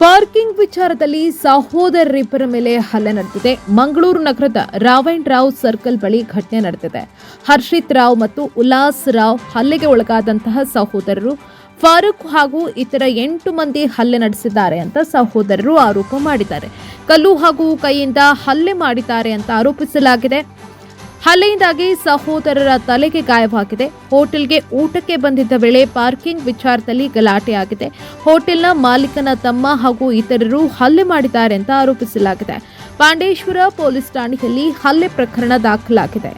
Parking ವಿಚಾರದಲ್ಲಿ ಸಹೋದರರಿಬ್ಬರ ಮೇಲೆ ಹಲ್ಲೆ ನಡೆದಿದೆ. ಮಂಗಳೂರು ನಗರದ ರಾವಣ್ ರಾವ್ ಸರ್ಕಲ್ ಬಳಿ ಘಟನೆ ನಡೆದಿದೆ. ಹರ್ಷಿತ್ ರಾವ್ ಮತ್ತು ಉಲ್ಲಾಸ್ ರಾವ್ ಹಲ್ಲೆಗೆ ಒಳಗಾದಂತಹ ಸಹೋದರರು ಫಾರೂಕ್ ಹಾಗೂ ಇತರ ಎಂಟು ಮಂದಿ ಹಲ್ಲೆ ನಡೆಸಿದ್ದಾರೆ ಅಂತ ಸಹೋದರರು ಆರೋಪ ಮಾಡಿದ್ದಾರೆ. ಕಲ್ಲು ಹಾಗೂ ಕೈಯಿಂದ ಹಲ್ಲೆ ಮಾಡಿದ್ದಾರೆ ಅಂತ ಆರೋಪಿಸಲಾಗಿದೆ. ಹಲ್ಲೆಯಿಂದಾಗಿ ಸಹೋದರರ ತಲೆಗೆ ಗಾಯವಾಗಿದೆ. ಹೋಟೆಲ್ಗೆ ಊಟಕ್ಕೆ ಬಂದಿದ್ದ ವೇಳೆ ಪಾರ್ಕಿಂಗ್ ವಿಚಾರದಲ್ಲಿ ಗಲಾಟೆಯಾಗಿದೆ ಹೋಟೆಲ್ನ ಮಾಲೀಕನ ತಮ್ಮ ಹಾಗೂ ಇತರರು ಹಲ್ಲೆ ಮಾಡಿದ್ದಾರೆ ಅಂತ ಆರೋಪಿಸಲಾಗಿದೆ. ಪಾಂಡೇಶ್ವರ ಪೊಲೀಸ್ ಠಾಣೆಯಲ್ಲಿ ಹಲ್ಲೆ ಪ್ರಕರಣ ದಾಖಲಾಗಿದೆ.